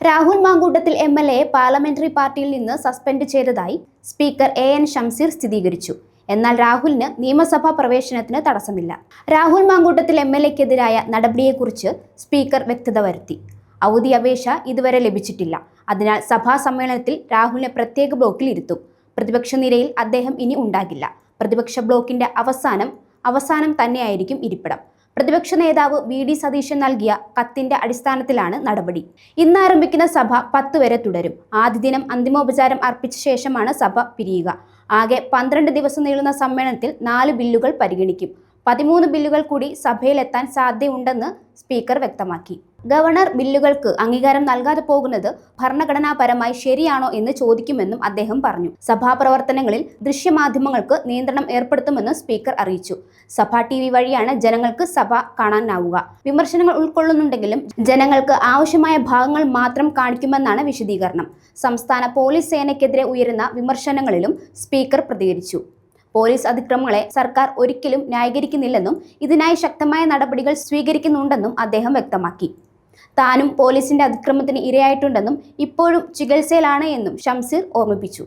Rahul Mamkootathil M L എയെ parliamentary പാർട്ടിയിൽ നിന്ന് സസ്പെൻഡ് ചെയ്തതായി സ്പീക്കർ എ എൻ ഷംസീർ സ്ഥിരീകരിച്ചു. എന്നാൽ രാഹുലിന് നിയമസഭാ പ്രവേശനത്തിന് തടസ്സമില്ല. രാഹുൽ മാങ്കൂട്ടത്തിൽ എം എൽ എക്കെതിരായ നടപടിയെക്കുറിച്ച് സ്പീക്കർ വ്യക്തത വരുത്തി. അവധി അപേക്ഷ ഇതുവരെ ലഭിച്ചിട്ടില്ല. അതിനാൽ സഭാ സമ്മേളനത്തിൽ രാഹുലിനെ പ്രത്യേക ബ്ലോക്കിൽ ഇരുത്തും. പ്രതിപക്ഷ നിരയിൽ അദ്ദേഹം ഇനി ഉണ്ടാകില്ല. പ്രതിപക്ഷ ബ്ലോക്കിന്റെ അവസാനം അവസാനം തന്നെയായിരിക്കും ഇരിപ്പിടം. പ്രതിപക്ഷ നേതാവ് വി ഡി സതീശൻ നൽകിയ കത്തിന്റെ അടിസ്ഥാനത്തിലാണ് നടപടി. ഇന്ന് ആരംഭിക്കുന്ന സഭ പത്ത് വരെ തുടരും. ആദ്യ ദിനം അന്തിമോപചാരം അർപ്പിച്ച ശേഷമാണ് സഭ പിരിയുക. ആകെ പന്ത്രണ്ട് ദിവസം നീളുന്ന സമ്മേളനത്തിൽ നാല് ബില്ലുകൾ പരിഗണിക്കും. പതിമൂന്ന് ബില്ലുകൾ കൂടി സഭയിലെത്താൻ സാധ്യതയുണ്ടെന്ന് സ്പീക്കർ വ്യക്തമാക്കി. ഗവർണർ ബില്ലുകൾക്ക് അംഗീകാരം നൽകാതെ പോകുന്നത് ഭരണഘടനാപരമായി ശരിയാണോ എന്ന് ചോദിക്കുമെന്നും അദ്ദേഹം പറഞ്ഞു. സഭാ പ്രവർത്തനങ്ങളിൽ ദൃശ്യമാധ്യമങ്ങൾക്ക് നിയന്ത്രണം ഏർപ്പെടുത്തുമെന്നും സ്പീക്കർ അറിയിച്ചു. സഭാ ടി വി വഴിയാണ് ജനങ്ങൾക്ക് സഭ കാണാനാവുക. വിമർശനങ്ങൾ ഉൾക്കൊള്ളുന്നുണ്ടെങ്കിലും ജനങ്ങൾക്ക് ആവശ്യമായ ഭാഗങ്ങൾ മാത്രം കാണിക്കുമെന്നാണ് വിശദീകരണം. സംസ്ഥാന പോലീസ് സേനയ്ക്കെതിരെ ഉയരുന്ന വിമർശനങ്ങളിലും സ്പീക്കർ പ്രതികരിച്ചു. പോലീസ് അതിക്രമങ്ങളെ സർക്കാർ ഒരിക്കലും ന്യായീകരിക്കുന്നില്ലെന്നും ഇതിനായി ശക്തമായ നടപടികൾ സ്വീകരിക്കുന്നുണ്ടെന്നും അദ്ദേഹം വ്യക്തമാക്കി. താനും പോലീസിന്റെ അതിക്രമത്തിന് ഇരയായിട്ടുണ്ടെന്നും ഇപ്പോഴും ചികിത്സയിലാണ് എന്നും ഷംസീർ ഓർമ്മിപ്പിച്ചു.